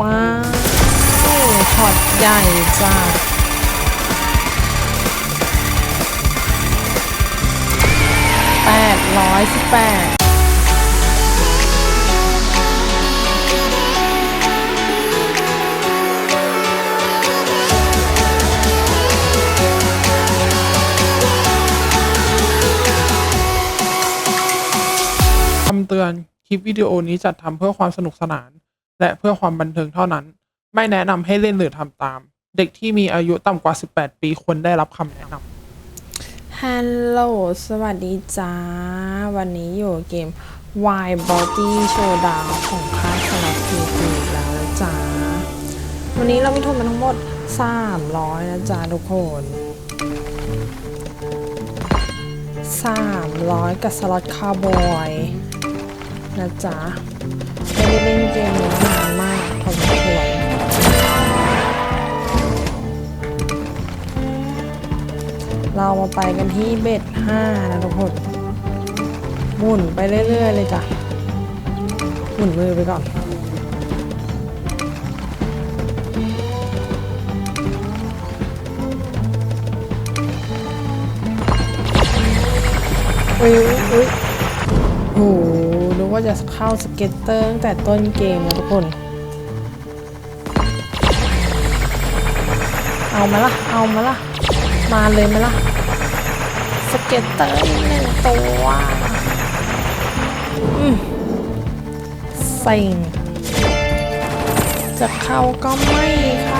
ว้าวช็อตใหญ่จ้าแปดร้อยสิบแปดคำเตือน คลิปวิดีโอนี้จัดทำเพื่อความสนุกสนาน และเพื่อความบันเทิงเท่านั้น ไม่แนะนำให้เล่นหรือทำตาม เด็กที่มีอายุต่ำกว่า 18 ปีควรได้รับคำแนะนำฮัลโหล สวัสดีจ้า วันนี้อยู่เกม Wild Body Showdown ของค่ายสลับพีพีอีกแล้วนะจ้า วันนี้เรามีทุนมาทั้งหมด 300 นะจ๊ะทุกคน 300 กับสล็อตคาร์บอย นะจ๊ะ ไม่ได้เล่นเกมนี้นานมากพอสมควรเรามาไปกันที่เบ็ดห้านะทุกคนหมุนไปเรื่อยๆเลยจ้ะหมุนมือไปก่อนอุ้ยอุ้ย จะเข้าสเก็ตเตอร์ตั้งแต่ต้นเกมนะทุกคน เอามาละเอามาละมาเลยไหมล่ะสเก็ตเตอร์อีกหนึ่งตัวอืมเซ็งจะเข้าก็ไม่เ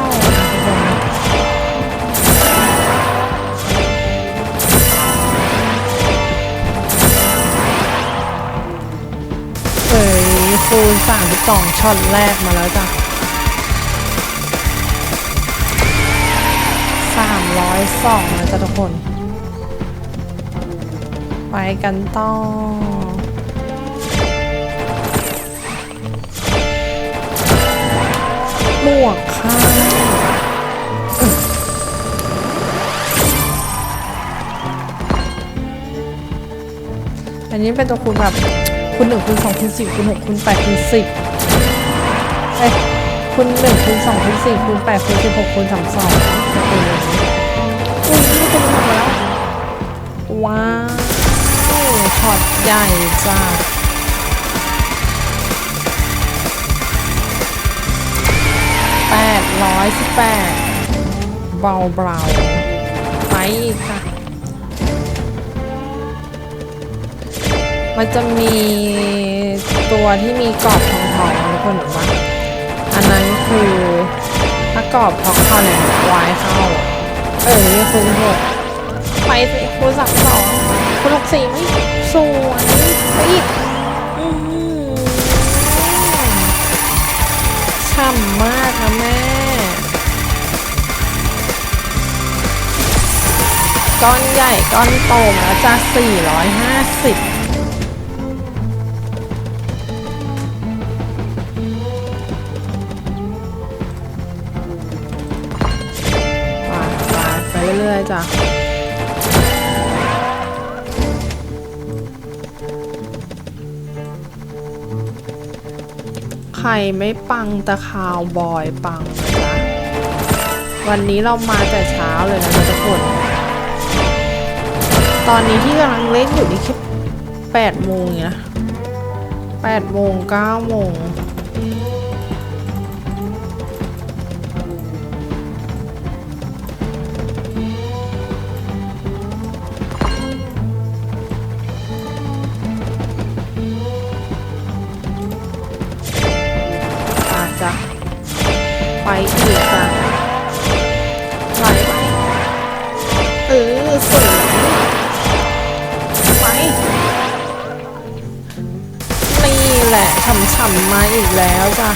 สองช็อตแรกมาแล้วจ้ะสามร้อยสองนะจ๊ะทุกคน ไปกันต่อหมวกค่ะอันนี้เป็นตัวคูณแบบคูณหนึ่งคูณสองคูณสี่คูณหกคูณแปดคูณสิบ อ้ยคูณหนึ่งคูณสองคูณสี่คูณแปดคูณสิบหกคูณสามสองจะเป็นอย่างนี้อุ้ยนี่คูณหมดแล้วว้าวช็อตใหญ่จ้าแปดร้อยสิบแปดเบาเบาไปอีกค่ะ มันจะมีตัวที่มีกรอบทองทองๆทุกคนเห็นปะ อันนั้นคือถ้ากรอบทองเข้าเนี่ยวายเข้า เออนี่คุณหกไปสิคูณสามสองคูณหกสี่ไม่สวยไปอีกช่ำมากนะแม่ ก้อนใหญ่ก้อนโตแล้วจ้า450 จ้ะใครไม่ปังต่ข่าวบอยปังจ๊ะวันนี้เรามาแต่เช้าเลยนะทุกคน ตอนนี้ที่กำลังเล่นอยู่นี่แค่แปดโมงเนี่ยนะแปดโมงเก้าโมง จะไปอีกจ้ะไหลไปเออสวยไปนี่แหละฉ่ำๆมาอีกแล้วจ้ะ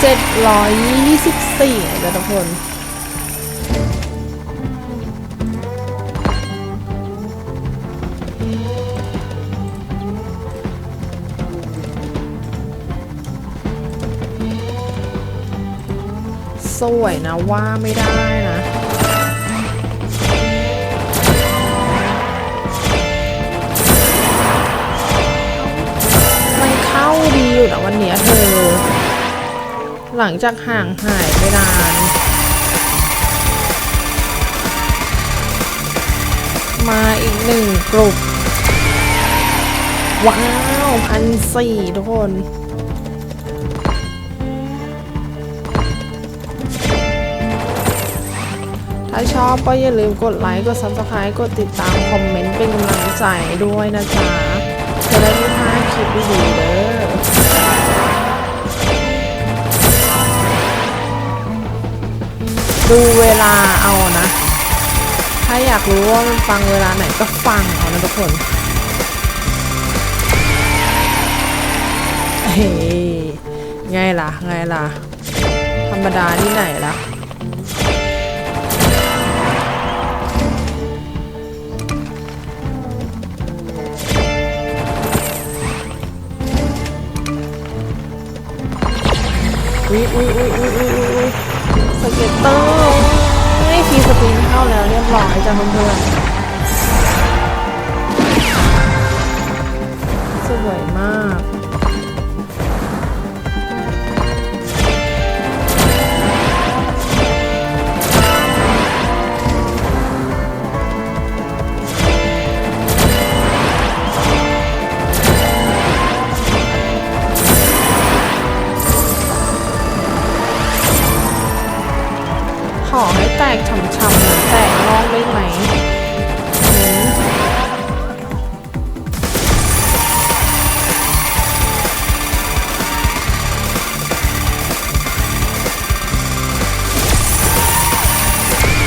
เจ็ดร้อยยี่สิบสี่จ้ะทุกคน สวยนะว่าไม่ได้นะมันเข้าดีอยู่แต่วันนี้เธอ หลังจากห่างหายไปนานมาอีกหนึ่งกลุ่มว้าวพันสี่ทุกคน ถ้าชอบก็อย่าลืมกดไลค์ กด subscribe กดติดตาม คอมเมนต์เป็นกำลังใจด้วยนะจ๊ะ จะได้ไม่พลาดคลิปดีๆเด้อดูเวลาเอานะ ถ้าอยากรู้ว่ามันฟังเวลาไหนก็ฟังเอานะทุกคน เฮ้ไงล่ะ ไงล่ะ ธรรมดาที่ไหนล่ะ อุ้ยอุ้ยอุ้ยอุ้ยอุ้ยอุ้ยสเก็ตเตอร์ไม่ฟีสปินเข้าแล้วเรียบร้อยจ้ะเพื่อนๆสวยมาก กฉ่ำๆเหมือนแตกนอกได้ไหมอืม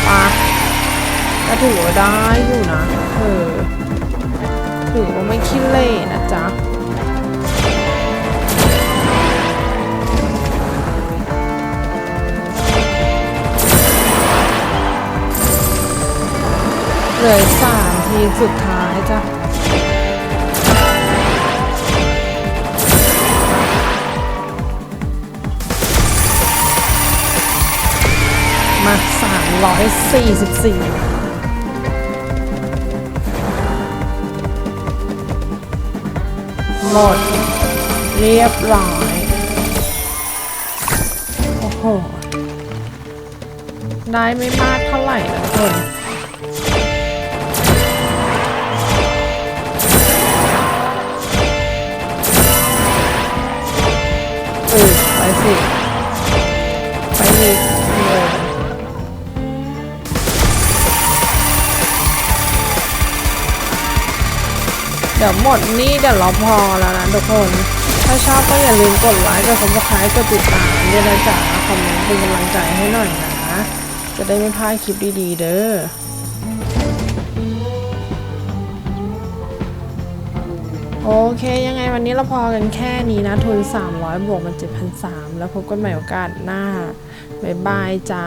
ปะก็ถือว่าได้อยู่นะ เออถือว่าไม่ขี้เล่นะจ๊ะ เหลือสามทีสุดท้ายจ้ะมาสามร้อยสี่สิบสี่หมด เรียบร้อย โอ้โห ได้ไม่มากเท่าไหร่นะทุกคน เดี๋ยวหมดนี่เดี๋ยวเราพอแล้วนะทุกคน ถ้าชอบก็อย่าลืมกดไลค์กดซับสไครต์กดติดตามด้วยนะจ๊ะคอมเมนต์เป็นกำลังใจให้หน่อยนะ จะได้ไม่พลาดคลิปดีๆเด้อโอเค ยังไงวันนี้เราพอกันแค่นี้นะ ทุน 300 บวกมัน7,300แล้วพบกันใหม่โอกาสหน้า บ๊ายบายจ้า